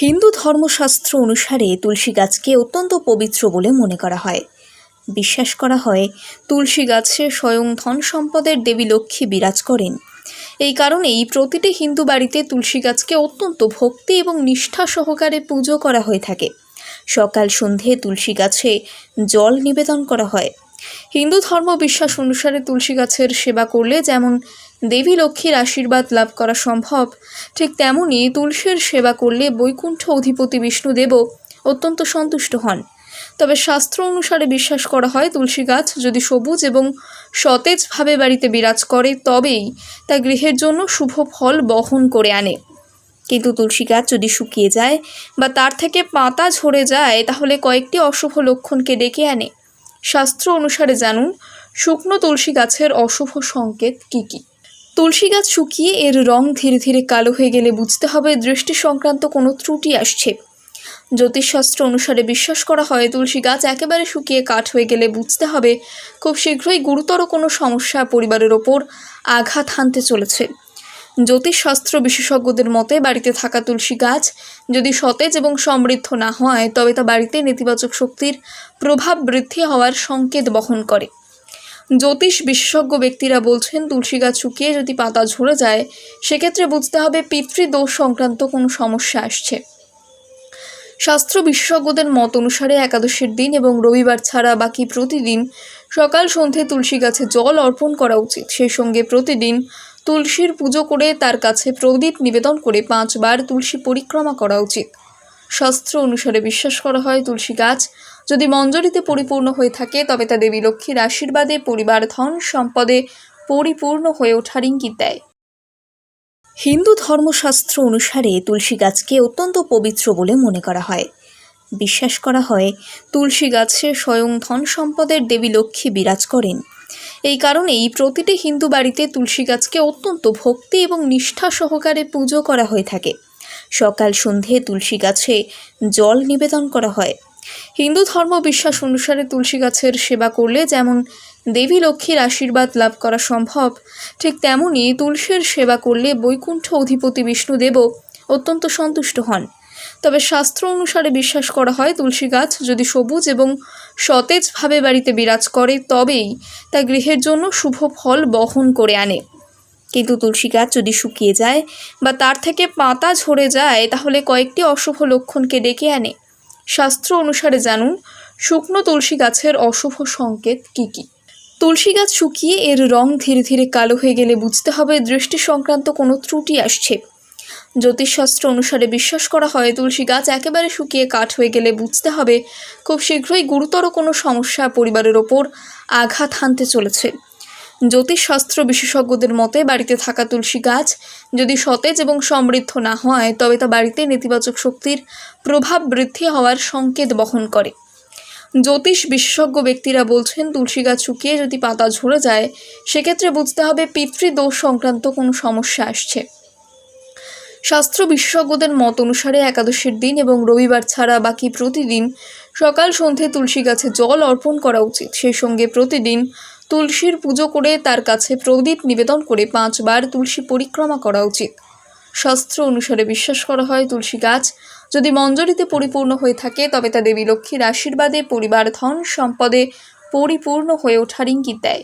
হিন্দু ধর্মশাস্ত্র অনুসারে তুলসী গাছকে অত্যন্ত পবিত্র বলে মনে করা হয়। বিশ্বাস করা হয়, তুলসী গাছে স্বয়ং ধন সম্পদের দেবী লক্ষ্মী বিরাজ করেন। এই কারণেই প্রতিটি হিন্দু বাড়িতে তুলসী গাছকে অত্যন্ত ভক্তি এবং নিষ্ঠা সহকারে পুজো করা হয়ে থাকে। সকাল সন্ধে তুলসী গাছে জল নিবেদন করা হয়। হিন্দু ধর্ম বিশ্বাস অনুসারে তুলসী গাছের সেবা করলে যেমন দেবী লক্ষ্মীর আশীর্বাদ লাভ করা সম্ভব, ঠিক তেমনই তুলসীর সেবা করলে বৈকুণ্ঠ অধিপতি বিষ্ণুদেবও অত্যন্ত সন্তুষ্ট হন। তবে শাস্ত্র অনুসারে বিশ্বাস করা হয় তুলসী গাছ যদি সবুজ এবং সতেজভাবে বাড়িতে বিরাজ করে, তবেই তা গৃহের জন্য শুভ ফল বহন করে আনে। কিন্তু তুলসী গাছ যদি শুকিয়ে যায় বা তার থেকে পাতা ঝরে যায়, তাহলে কয়েকটি অশুভ লক্ষণকে ডেকে আনে। শাস্ত্র অনুসারে জানুন, শুকনো তুলসী গাছের অশুভ সংকেত কী কী? তুলসী গাছ শুকিয়ে এর রং ধীরে ধীরে কালো হয়ে গেলে বুঝতে হবে দৃষ্টি সংক্রান্ত কোনো ত্রুটি আসছে। জ্যোতিষশাস্ত্র অনুসারে বিশ্বাস করা হয়, তুলসী গাছ একেবারে শুকিয়ে কাঠ হয়ে গেলে বুঝতে হবে খুব শীঘ্রই গুরুতর কোনো সমস্যা পরিবারের ওপর আঘাত হানতে চলেছে। জ্যোতিষশাস্ত্র বিশেষজ্ঞদের মতে, বাড়িতে থাকা তুলসী গাছ যদি সতেজ এবং সমৃদ্ধ না হয়, তবে তা বাড়িতে নেতিবাচক শক্তির প্রভাব বৃদ্ধি হওয়ার সংকেত বহন করে। জ্যোতিষ বিশেষজ্ঞ ব্যক্তিরা বলছেন, তুলসী গাছ শুকিয়ে যদি পাতা ঝরে যায়, সেক্ষেত্রে বুঝতে হবে পিতৃদোষ সংক্রান্ত কোনো সমস্যা আসছে। শাস্ত্র বিশেষজ্ঞদের মত অনুসারে একাদশীর দিন এবং রবিবার ছাড়া বাকি প্রতিদিন সকাল সন্ধে তুলসী গাছে জল অর্পণ করা উচিত। সেই সঙ্গে প্রতিদিন তুলসীর পুজো করে তার কাছে প্রদীপ নিবেদন করে পাঁচবার তুলসী পরিক্রমা করা উচিত। শাস্ত্র অনুসারে বিশ্বাস করা হয়, তুলসী গাছ যদি মঞ্জরিতে পরিপূর্ণ হয়ে থাকে, তবে তা দেবী লক্ষ্মীর আশীর্বাদে পরিবার ধন সম্পদে পরিপূর্ণ হয়ে ওঠার ইঙ্গিত দেয়। হিন্দু ধর্মশাস্ত্র অনুসারে তুলসী গাছকে অত্যন্ত পবিত্র বলে মনে করা হয়। বিশ্বাস করা হয়, তুলসী গাছে স্বয়ং ধন সম্পদের দেবী লক্ষ্মী বিরাজ করেন। এই কারণেই প্রতিটি হিন্দু বাড়িতে তুলসী গাছকে অত্যন্ত ভক্তি এবং নিষ্ঠা সহকারে পুজো করা হয়ে থাকে। সকাল সন্ধে তুলসী গাছে জল নিবেদন করা হয়। হিন্দু ধর্ম বিশ্বাস অনুসারে তুলসী গাছের সেবা করলে যেমন দেবী লক্ষ্মীর আশীর্বাদ লাভ করা সম্ভব, ঠিক তেমনি তুলসীর সেবা করলে বৈকুণ্ঠ অধিপতি বিষ্ণুদেবও অত্যন্ত সন্তুষ্ট হন। তবে শাস্ত্র অনুসারে বিশ্বাস করা হয় তুলসী গাছ যদি সবুজ এবং সতেজভাবে বাড়িতে বিরাজ করে, তবেই তা গৃহের জন্য শুভ ফল বহন করে আনে। কিন্তু তুলসী গাছ যদি শুকিয়ে যায় বা তার থেকে পাতা ঝরে যায়, তাহলে কয়েকটি অশুভ লক্ষণকে ডেকে আনে। শাস্ত্র অনুসারে জানুন, শুকনো তুলসী গাছের অশুভ সংকেত কী কী? তুলসী গাছ শুকিয়ে এর রং ধীরে ধীরে কালো হয়ে গেলে বুঝতে হবে দৃষ্টি সংক্রান্ত কোনো ত্রুটি আসছে। জ্যোতিষশাস্ত্র অনুসারে বিশ্বাস করা হয়, তুলসী গাছ একেবারে শুকিয়ে কাঠ হয়ে গেলে বুঝতে হবে, খুব শীঘ্রই গুরুতর কোনো সমস্যা পরিবারের ওপর আঘাত হানতে চলেছে। জ্যোতিষশাস্ত্র বিশেষজ্ঞদের মতে, বাড়িতে থাকা তুলসী গাছ যদি সতেজ এবং সমৃদ্ধ না হয়, তবে তা বাড়িতে নেতিবাচক শক্তির প্রভাব বৃদ্ধি হওয়ার সংকেত বহন করে। জ্যোতিষ বিশেষজ্ঞ ব্যক্তিরা বলছেন, তুলসী গাছ শুকিয়ে যদি পাতা ঝরে যায়, সেক্ষেত্রে বুঝতে হবে পিতৃদোষ সংক্রান্ত কোনো সমস্যা আসছে। শাস্ত্র বিশেষজ্ঞদের মত অনুসারে একাদশীর দিন এবং রবিবার ছাড়া বাকি প্রতিদিন সকাল সন্ধে তুলসী গাছে জল অর্পণ করা উচিত। সেই সঙ্গে প্রতিদিন তুলসীর পুজো করে তার কাছে প্রদীপ নিবেদন করে পাঁচবার তুলসী পরিক্রমা করা উচিত। শাস্ত্র অনুসারে বিশ্বাস করা হয়, তুলসী গাছ যদি মঞ্জরিতে পরিপূর্ণ হয়ে থাকে, তবে তা দেবী লক্ষ্মীর আশীর্বাদে পরিবার ধন সম্পদে পরিপূর্ণ হয়ে ওঠার ইঙ্গিত দেয়।